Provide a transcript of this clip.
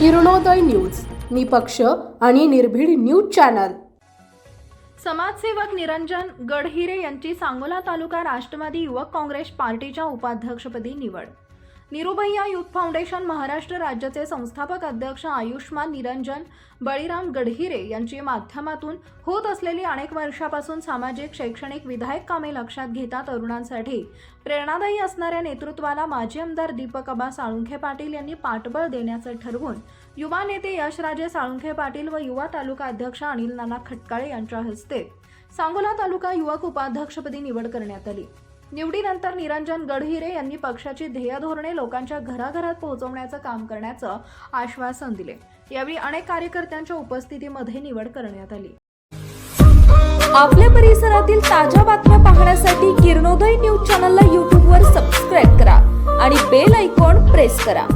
Kiranoday news निपक्ष आणि निर्भीड न्यूज चॅनल. समाजसेवक निरंजन गडहिरे यांची सांगोला तालुका राष्ट्रवादी युवक काँग्रेस पार्टीच्या उपाध्यक्षपदी निवड. निरुभैया युथ फाउंडेशन महाराष्ट्र राज्याचे संस्थापक अध्यक्ष आयुष्मान निरंजन बळीराम गडहिरे यांची माध्यमातून होत असलेली अनेक वर्षापासून सामाजिक शैक्षणिक विधायक कामे लक्षात घेता तरुणांसाठी प्रेरणादायी असणाऱ्या नेतृत्वाला माजी आमदार दीपक अबा साळुंखे पाटील यांनी पाठबळ देण्याचं ठरवून युवा नेते यशराजे साळुंखे पाटील व युवा तालुका अध्यक्ष अनिल नाना खटकाळे यांच्या हस्ते सांगोला तालुका युवक उपाध्यक्षपदी निवड करण्यात आली. निवडीनंतर निरंजन गडहिरे यांनी पक्षाची ध्येय धोरणे लोकांच्या घराघरात पोहोचवण्याचं काम करण्याचं आश्वासन दिले. यावेळी अनेक कार्यकर्त्यांच्या उपस्थितीमध्ये निवड करण्यात आली. आपल्या परिसरातील ताज्या बातम्या पाहण्यासाठी किरणोदय न्यूज चॅनलला यूट्यूबवर सबस्क्राईब करा आणि बेल ऐकॉन प्रेस करा.